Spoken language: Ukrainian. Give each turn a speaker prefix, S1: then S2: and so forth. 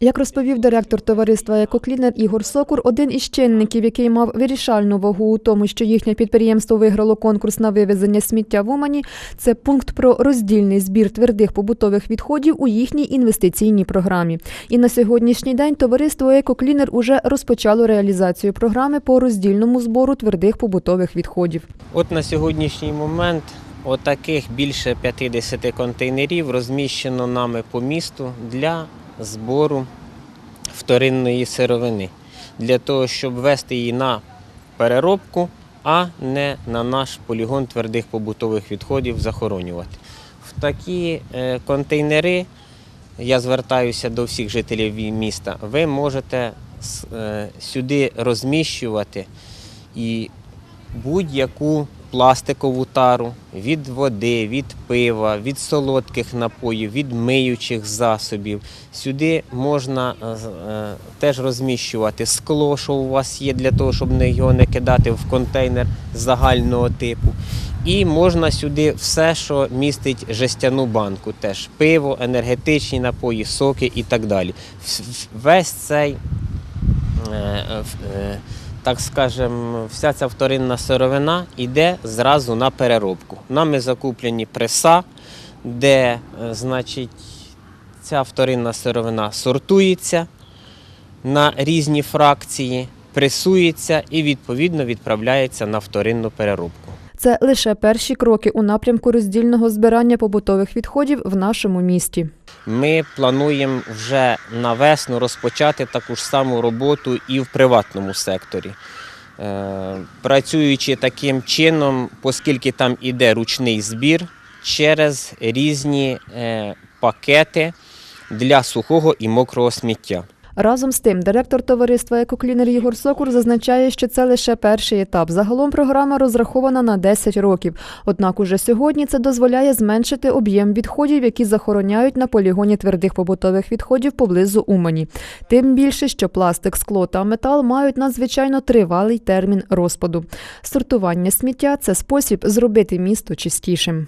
S1: Як розповів директор товариства «Екоклінер» Ігор Сокур, один із чинників, який мав вирішальну вагу у тому, що їхнє підприємство виграло конкурс на вивезення сміття в Умані, це пункт про роздільний збір твердих побутових відходів у їхній інвестиційній програмі. І на сьогоднішній день товариство «Екоклінер» уже розпочало реалізацію програми по роздільному збору твердих побутових відходів.
S2: От на сьогоднішній момент отаких більше 50 контейнерів розміщено нами по місту для збору вторинної сировини, для того, щоб вести її на переробку, а не на наш полігон твердих побутових відходів захоронювати. В такі е, контейнери я звертаюся до всіх жителів міста. Ви можете е, сюди розміщувати і будь-яку пластикову тару від води, від пива, від солодких напоїв, від миючих засобів. Сюди можна е, е, теж розміщувати скло, що у вас є, для того, щоб його не кидати в контейнер загального типу. І можна сюди все, що містить жестяну банку, теж пиво, енергетичні напої, соки і так далі. Весь цей е, так скажемо, вся ця вторинна сировина йде зразу на переробку. Нами закуплені преса, де е, значить, ця вторинна сировина сортується на різні фракції, пресується і відповідно відправляється на вторинну переробку.
S1: Це лише перші кроки у напрямку роздільного збирання побутових відходів в нашому місті.
S2: Ми плануємо вже на весну розпочати таку ж саму роботу і в приватному секторі. Е, Працюючи таким чином, оскільки там іде ручний збір через різні е, пакети для сухого і мокрого сміття.
S1: Разом з тим, директор товариства «Екоклінер» Ігор Сокур зазначає, що це лише перший етап. Загалом програма розрахована на 10 років. Однак уже сьогодні це дозволяє зменшити об'єм відходів, які захороняють на полігоні твердих побутових відходів поблизу Умані. Тим більше, що пластик, скло та метал мають надзвичайно тривалий термін розпаду. Сортування сміття це спосіб зробити місто чистішим.